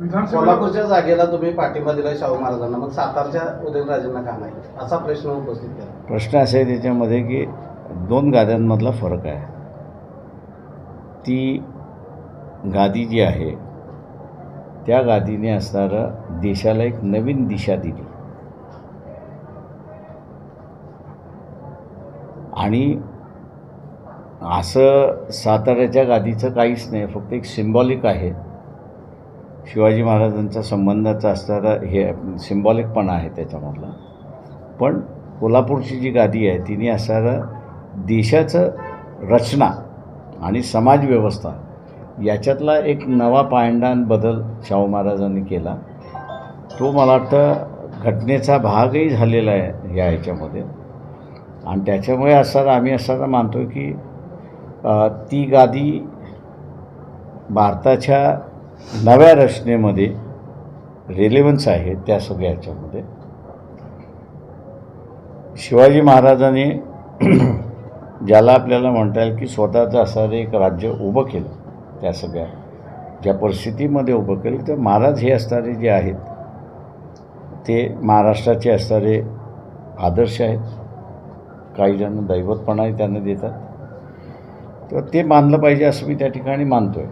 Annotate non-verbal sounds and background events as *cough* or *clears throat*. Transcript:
सोलापूरच्या जागेला तुम्ही पाठिंबा दिला शाहू महाराजांना. मग सातारच्या उदयनराजेंना का नाही? असा प्रश्न उपस्थित केला. प्रश्न असा आहे त्याच्यामध्ये की दोन गाद्यांमधला फरक आहे. ती गादी जी आहे त्या गादीने असणारं देशाला एक नवीन दिशा दिली. आणि असं साताऱ्याच्या गादीचं काहीच नाही फक्त एक सिम्बॉलिक आहे. शिवाजी महाराजांचा संबंधाचा असणारा हे सिम्बॉलिकपणा आहे त्याच्यामधला. पण कोल्हापूरची जी गादी आहे तिने असणारं देशाचं रचना आणि समाजव्यवस्था याच्यातला एक नवा पायंडान बदल शाहू महाराजांनी केला. तो मला वाटतं घटनेचा भागही झालेला आहे या ह्याच्यामध्ये आणि त्याच्यामुळे असं आम्ही असणारा मानतो की ती गादी भारताच्या नव्या रचनेमध्ये रेलेवन्स आहे त्या सगळ्या याच्यामध्ये शिवाजी महाराजांनी *clears throat* ज्याला आपल्याला म्हणता येईल की स्वतःचं असणारं एक राज्य उभं केलं त्या सगळ्या ज्या परिस्थितीमध्ये उभं केलं तर महाराज हे असणारे जे आहेत ते महाराष्ट्राचे असणारे आदर्श आहेत. काही जण दैवतपणाही त्यांना देतात. तर ते मानलं पाहिजे असं मी त्या ठिकाणी मानतो आहे